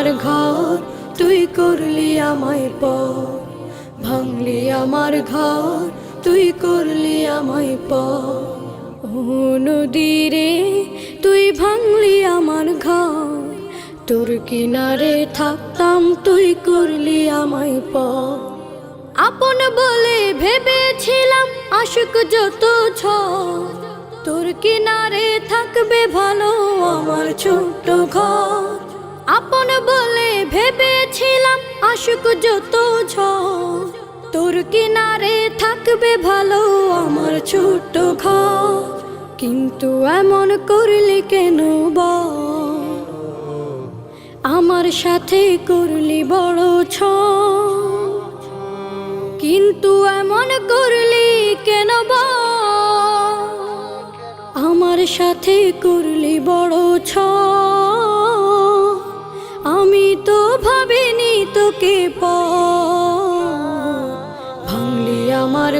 আমার ঘর, তুই করলি আমায় পর। ভাঙলি আমার ঘর, তুই করলি আমায় পর। ও নদীরে তুই ভাঙলি আমার ঘর। তোর কিনারে থাকতাম, তুই করলি আমায় পর। আপন বলে ভেবেছিলাম, আশুক যত ছ তোর কিনারে থাকবে ভালো আমার ছোট্ট ঘর। আপন বলে ভেবেছিলাম, আশুক যত তোর কিনারে থাকবে ভালো আমার ছোট্ট ঘর। কিন্তু এমন করলি কেন বল? আমার সাথে করলি বড় ছ কিন্তু এমন করলি কেন বল? আমার সাথে করলি বড় ছ আমার